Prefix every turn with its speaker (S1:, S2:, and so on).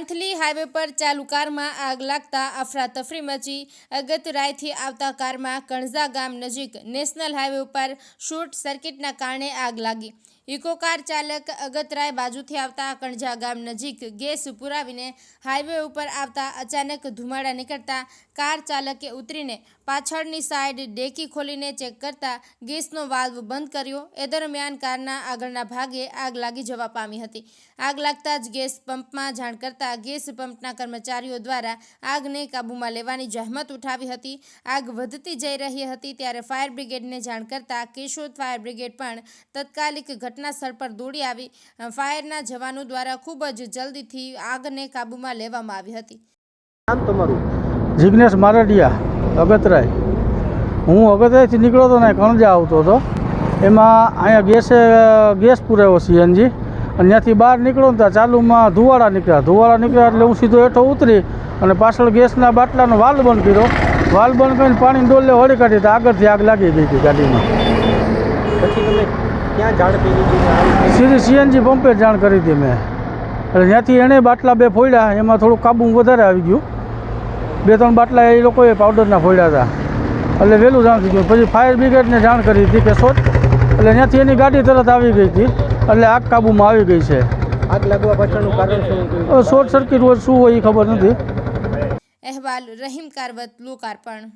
S1: Monthly highway પર ચાલુ કારમાં આગ લાગતા અફરાતફરી મચી. અગતરાયથી આવતા કારમાં કણઝા ગામ નજીક નેશનલ હાઈવે ઉપર શોર્ટ સર્કિટના કારણે આગ લાગી. ઇકો કાર ચાલક અગતરાય બાજુથી આવતા કણઝા ગામ નજીક ગેસ પુરાવીને હાઈવે ઉપર આવતા અચાનક ધુમાડા નીકળતા કાર ચાલકે ઉતરીને પાછળની સાઈડ ડેકી ખોલીને ચેક કરતા ગેસનો વાલ્વ બંધ કર્યો. એ દરમિયાન કારના આગળના ભાગે આગ લાગી જવા પામી હતી. આગ લાગતા જ ગેસ પંપમાં જાણ કરતા ગેસ પંપના કર્મચારીઓ દ્વારા આગને કાબૂમાં લેવાની જહેમત ઉઠાવી હતી. આગ વધતી જઈ રહી હતી ત્યારે ફાયર બ્રિગેડને જાણ કરતા કેશોદ ફાયર બ્રિગેડ પણ તત્કાલિક ઘટના સ્થળ પર દોડી આવી. ફાયરના જવાનો દ્વારા ખૂબ જ જલ્દીથી આગને કાબૂમાં લેવામાં આવી હતી.
S2: નામ તમારું?
S3: જિગ્નેશ મારડિયા અગતરાય. હું અગતરાયથી નીકળ્યો હતો ને કણજા આવતો હતો. એમાં અહીંયા ગેસે ગેસ પૂરાયો સીએનજી અને ત્યાંથી બહાર નીકળ્યો ને ત્યાં ચાલુમાં ધુવાળા નીકળ્યા. ધુવાળા નીકળ્યા એટલે હું સીધો હેઠો ઉતરી અને પાછળ ગેસના બાટલાનો વાલ બંધ કર્યો. વાલ બંધ કરીને પાણી ડોલે વળી કાઢી તો આગળથી આગ લાગી ગઈ હતી ગાડીમાં.
S2: પછી તમે ક્યાં જાણ કરી હતી
S3: સીધી સીએનજી પંપે જાણ કરી હતી મેં. એટલે ત્યાંથી એણે બાટલા બે ફોડ્યા એમાં થોડું કાબુ વધારે આવી ગયું. બે ત્રણ બાટલા એ લોકોએ પાવડરના ફોડ્યા હતા. એટલે વહેલું જાણ થઈ ગયું. પછી ફાયર બ્રિગેડને જાણ કરી હતી કે શોર્ટ એટલે ત્યાંથી એની ગાડી તરત આવી ગઈ હતી. એટલે આગ કાબૂમાં આવી ગઈ છે.
S2: આગ લાગવા પાછળનું કારણ શું
S3: શોર્ટ સર્કિટ હોય શું હોય એ ખબર નથી.
S1: અહેવાલ રહીમ કારવત લોકાર્પણ.